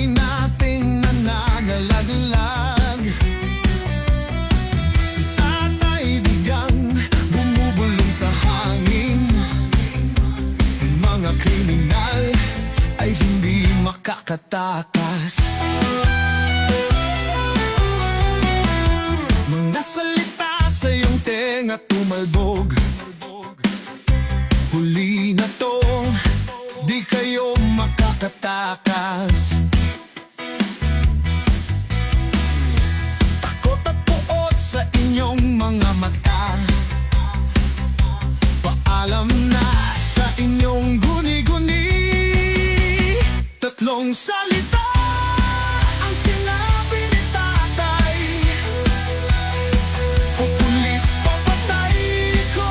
Sabay nating nananalaglag Si Tatay Digang Bumubulong sa hangin. Mga kriminal Ay hindi makakatakas. Mga salita sa iyong tenga tumalbog. Huli na to, di kayo makakatakas sa inyong mga mata. Paalam na sa inyong guni-guni. Tatlong salita ang sinabi ni tatay. O pulis papatay ko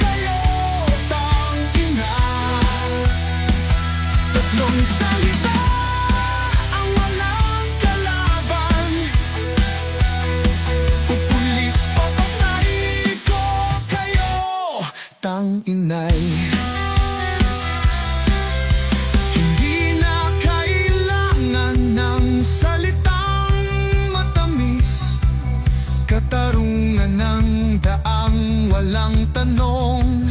kayo tangina. Tatlong salita tanginay Hindi na kailangan ng salitang matamis. Katarungan ng daang walang tanong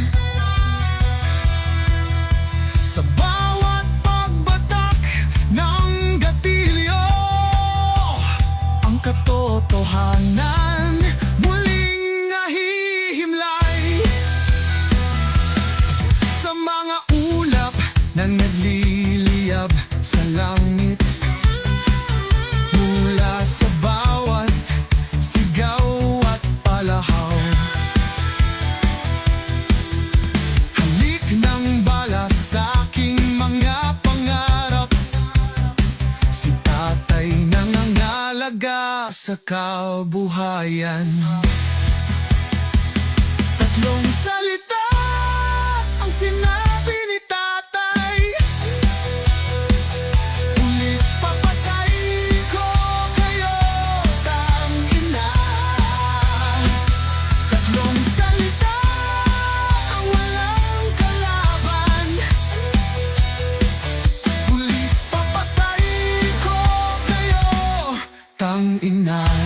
na nagliliyab sa langit. Mula sigaw at palahaw. Halik ng bala sa aking mga pangarap. Si tatay nangangalaga sa kabuhayan. Tatlong sa 99